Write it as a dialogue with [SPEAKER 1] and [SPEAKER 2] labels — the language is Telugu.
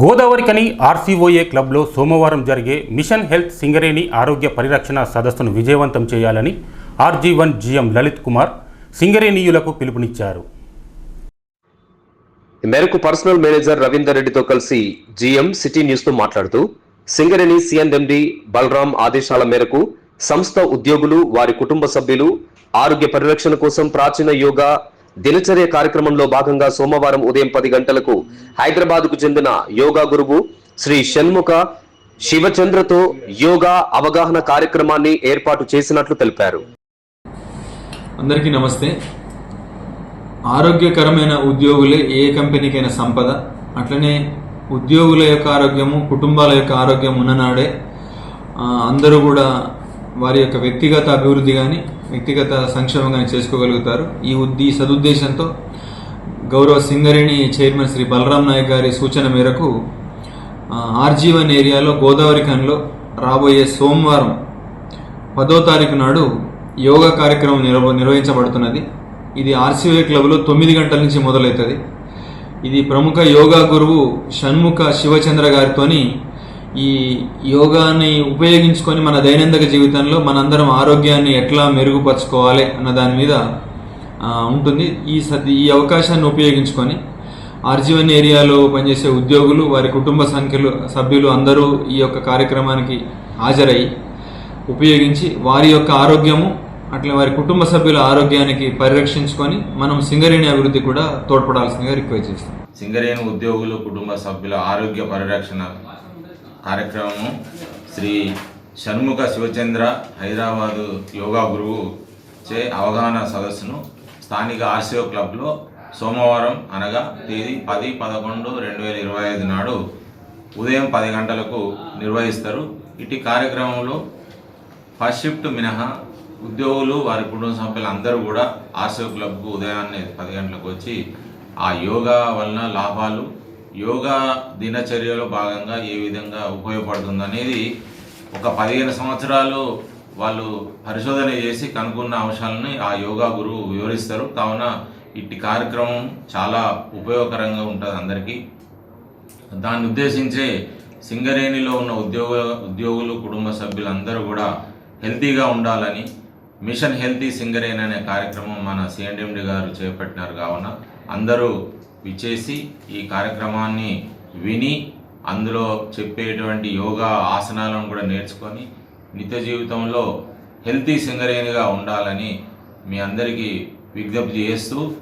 [SPEAKER 1] గోదావరికని ఆర్సీఓఏ క్లబ్లో సోమవారం జరిగే మిషన్ హెల్త్ సింగరేణి ఆరోగ్య పరిరక్షణ సదస్సును విజయవంతం చేయాలని RG one GM Lalit Kumar సింగరేణీయులకు పిలుపునిచ్చారు.
[SPEAKER 2] ఈ మేరకు పర్సనల్ మేనేజర్ రవీందర్ రెడ్డితో కలిసి జీఎం సిటీ న్యూస్తో మాట్లాడుతూ సింగరేణి సిఎన్ఎండి బలరాం ఆదేశాల మేరకు సంస్థ ఉద్యోగులు వారి కుటుంబ సభ్యులు ఆరోగ్య పరిరక్షణ కోసం ప్రాచీన యోగా దినచర్య కార్యక్రమంలో భాగంగా సోమవారం ఉదయం పది గంటలకు హైదరాబాద్కు చెందిన యోగా గురువు శ్రీ షణ్ముఖ శివచంద్రతో యోగా అవగాహన కార్యక్రమాన్ని ఏర్పాటు చేసినట్లు తెలిపారు.
[SPEAKER 3] అందరికీ నమస్తే. ఆరోగ్యకరమైన ఉద్యోగులే ఏ కంపెనీకైనా సంపద. అట్లనే ఉద్యోగుల యొక్క ఆరోగ్యము కుటుంబాల యొక్క ఆరోగ్యం ఉన్ననాడే అందరూ కూడా వారి యొక్క వ్యక్తిగత అభివృద్ధి కానీ వ్యక్తిగత సంక్షేమం కానీ చేసుకోగలుగుతారు. ఈ ఉద్ది ఈ సదుద్దేశంతో గౌరవ సింగరేణి చైర్మన్ శ్రీ బలరాం నాయక్ గారి సూచన మేరకు ఆర్జీవన్ ఏరియాలో గోదావరి ఖన్లో రాబోయే సోమవారం పదో తారీఖు నాడు యోగా కార్యక్రమం నిర్వ నిర్వహించబడుతున్నది. ఇది ఆర్సీవై క్లబ్లో తొమ్మిది గంటల నుంచి మొదలవుతుంది. ఇది ప్రముఖ యోగా గురువు షణ్ముఖ శివచంద్ర గారితోని ఈ యోగాని ఉపయోగించుకొని మన దైనందిక జీవితంలో మనందరం ఆరోగ్యాన్ని ఎట్లా మెరుగుపరచుకోవాలి అన్న దాని మీద ఉంటుంది. ఈ సది ఈ అవకాశాన్ని ఉపయోగించుకొని ఆర్జీవన్ ఏరియాలో పనిచేసే ఉద్యోగులు వారి కుటుంబ సంఖ్యలు సభ్యులు అందరూ ఈ యొక్క కార్యక్రమానికి హాజరై ఉపయోగించి వారి యొక్క ఆరోగ్యము అట్లా వారి కుటుంబ సభ్యుల ఆరోగ్యానికి పరిరక్షించుకొని మనం సింగరేణి అభివృద్ధి కూడా తోడ్పడాల్సిందిగా రిక్వెస్ట్ చేస్తాం
[SPEAKER 4] సింగరేణి ఉద్యోగులు కుటుంబ సభ్యుల ఆరోగ్య పరిరక్షణ కార్యక్రమము శ్రీ షణ్ముఖ శివచంద్ర హైదరాబాదు యోగా గురువు చే అవగాహన సదస్సును స్థానిక ఆర్సిఓ క్లబ్లో సోమవారం అనగా తేదీ పది పదకొండు రెండు వేల ఇరవై ఐదు నాడు ఉదయం పది గంటలకు నిర్వహిస్తారు. ఇటు కార్యక్రమంలో ఫస్ట్ షిఫ్ట్ మినహా ఉద్యోగులు వారి కుటుంబ సభ్యులు అందరూ కూడా ఆసియో క్లబ్కు ఉదయాన్నే పది గంటలకు వచ్చి ఆ యోగా వలన లాభాలు యోగా దినచర్యలో భాగంగా ఏ విధంగా ఉపయోగపడుతుంది అనేది ఒక పదిహేను సంవత్సరాలు వాళ్ళు పరిశోధన చేసి కనుక్కున్న అంశాలని ఆ యోగా గురువు వివరిస్తారు. కావున ఇట్టి కార్యక్రమం చాలా ఉపయోగకరంగా ఉంటుంది అందరికీ. దాన్ని ఉద్దేశించే సింగరేణిలో ఉన్న ఉద్యోగ ఉద్యోగులు కుటుంబ సభ్యులందరూ కూడా హెల్తీగా ఉండాలని మిషన్ హెల్తీ సింగరేణి అనే కార్యక్రమం మన సిఎండిఎండి గారు చేపట్టినారు. కావున అందరూ విచ్చేసి ఈ కార్యక్రమాన్ని విని అందులో చెప్పేటువంటి యోగా ఆసనాలను కూడా నేర్చుకొని నిత్య జీవితంలో హెల్తీ సింగరేణిగా ఉండాలని మీ అందరికీ విజ్ఞప్తి చేస్తూ